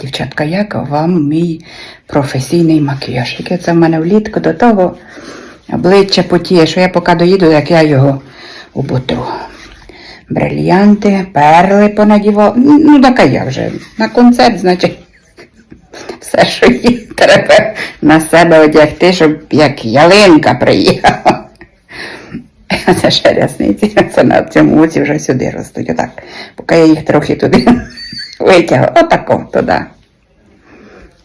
дівчатка, як вам мій професійний макіяж? Яке це в мене влітку до того обличчя потіє, що я поки доїду, як я його убутру. Брильянти, перли понадівав. Ну, така я вже. На концерт, значить, все, що є, треба на себе одягти, щоб як ялинка приїхала. Це ще рясниці, це на цьому оці вже сюди ростуть. Отак. Поки я їх трохи туди витягу. Отако туди.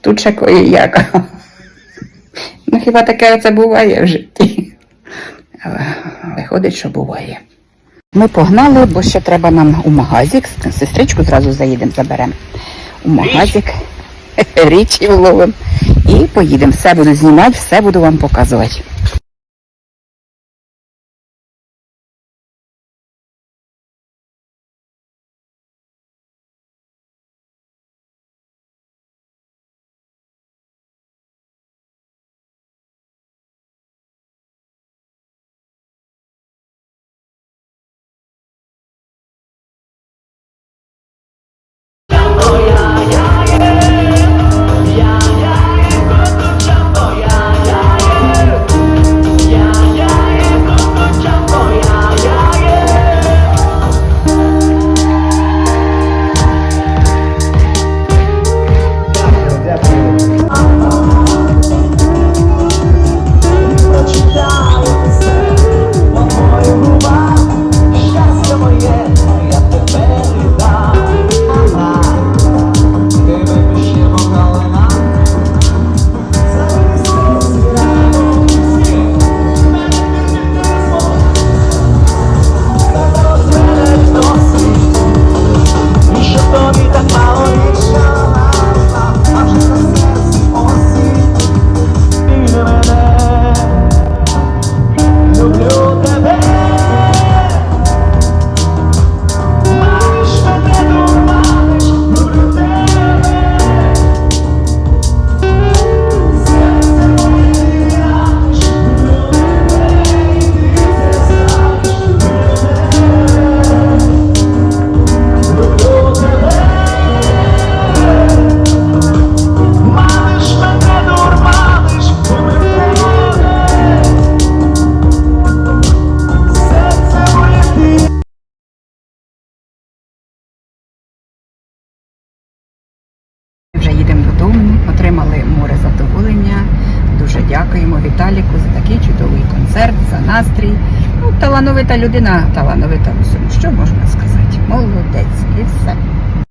Тут ще кої як. Ну хіба таке це буває в житті? Але Виходить, що буває. Ми погнали, бо ще треба нам у магазик. Сестричку зразу заїдемо, заберемо. У магазик. Річі вловимо. І поїдемо. Все буду знімати, все буду вам показувати. Віталіку за такий чудовий концерт, за настрій. Ну, талановита людина, талановита в усьому. Що можна сказати? Молодець і все.